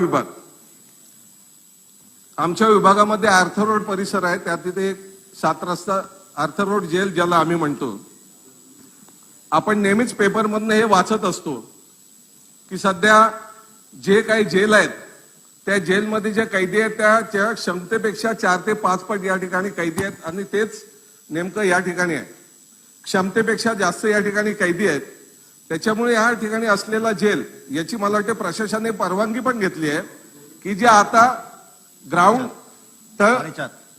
विभाग. आमच्या विभागामध्ये आर्थर रोड परिसर आहे त्या तिथे एक सात रस्ता आर्थर रोड जेल ज्याला आम्ही म्हणतो. आपण नेहमीच पेपरमधनं हे वाचत असतो की सध्या जे काही जेल आहेत त्या जेलमध्ये जे कैदी आहेत त्याच्या क्षमतेपेक्षा चार ते पाच पट या ठिकाणी कैदी आहेत आणि तेच नेमकं या ठिकाणी आहे. क्षमतेपेक्षा जास्त या ठिकाणी कैदी आहेत त्याच्यामुळे या ठिकाणी असलेला जेल याची मला वाटते प्रशासनाने परवानगी पण घेतली आहे की जे आता ग्राउंड तर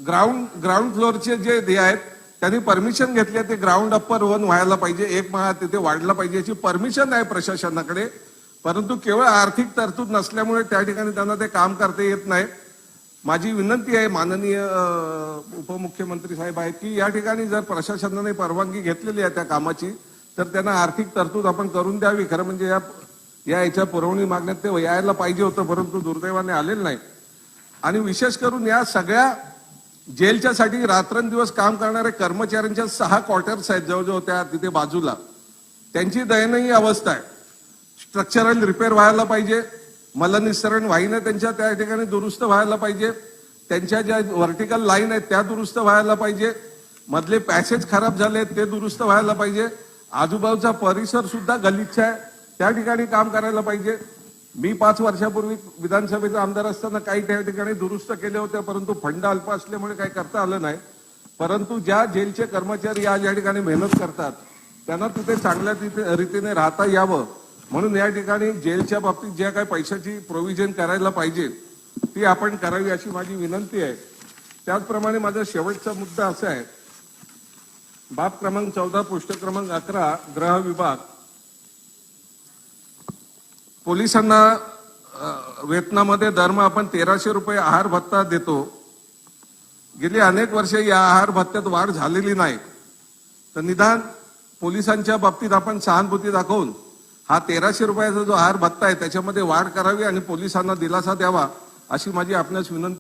ग्राउंड ग्राउंड फ्लोअरचे जे हे आहेत त्यांनी परमिशन घेतली आहे ते ग्राउंड अप्पर वन व्हायला पाहिजे एक माळा तिथे वाढला पाहिजे याची परमिशन आहे प्रशासनाकडे. परंतु केवळ आर्थिक तरतूद नसल्यामुळे त्या ठिकाणी त्यांना ते काम करता येत नाही. माझी विनंती आहे माननीय उपमुख्यमंत्री साहेब आहेत की या ठिकाणी जर प्रशासनाने परवानगी घेतलेली आहे त्या कामाची तर त्यांना आर्थिक तरतूद आपण करून द्यावी. खरं म्हणजे या या याच्या पुरवणी मागण्यात ते यायला पाहिजे होतं परंतु दुर्दैवाने आलेलं नाही. आणि विशेष करून या सगळ्या जेलच्या साठी रात्रंदिवस काम करणाऱ्या कर्मचाऱ्यांच्या सहा क्वार्टर्स आहेत जवळजवळ त्या तिथे बाजूला. त्यांची दयनीय अवस्था आहे. स्ट्रक्चरल रिपेअर व्हायला पाहिजे. मलनिसरण वाहिन्या त्यांच्या त्या ठिकाणी दुरुस्त व्हायला पाहिजे. त्यांच्या ज्या व्हर्टिकल लाईन आहेत त्या दुरुस्त व्हायला पाहिजे. मधले पॅसेज खराब झाले ते दुरुस्त व्हायला पाहिजे. आजूबाजूचा परिसर सुद्धा गलिच्छ आहे. त्या ठिकाणी काम करायला पाहिजे. मी पाच वर्षापूर्वी विधानसभेचा आमदार असताना काही त्या ठिकाणी दुरुस्त केले होते परंतु फंड अल्प असल्यामुळे काही करता आलं नाही. परंतु ज्या जेलचे कर्मचारी आज या ठिकाणी मेहनत करतात त्यांना तिथे चांगल्या तिथे रीतीने राहता यावं. म्हणून या ठिकाणी जेलच्या बाबतीत ज्या काही पैशाची प्रोव्हिजन करायला पाहिजे ती आपण करावी अशी माझी विनंती आहे. त्याचप्रमाणे माझा शेवटचा मुद्दा असा आहे बाब क्रमांक चौदा पृष्ठ क्रमांक अकरा ग्रह विभाग. पोलिसांना वेतनामध्ये दरमहा आपण तेराशे रुपये आहार भत्ता देतो. गेली अनेक वर्षे या आहार भत्त्यात वाढ झालेली नाही. तर निदान पोलिसांच्या बाबतीत आपण सहानुभूती दाखवून हा तेराशे रुपयाचा जो आहार भत्ता आहे त्याच्यामध्ये वाढ करावी आणि पोलिसांना दिलासा द्यावा अशी माझी आपणास विनंती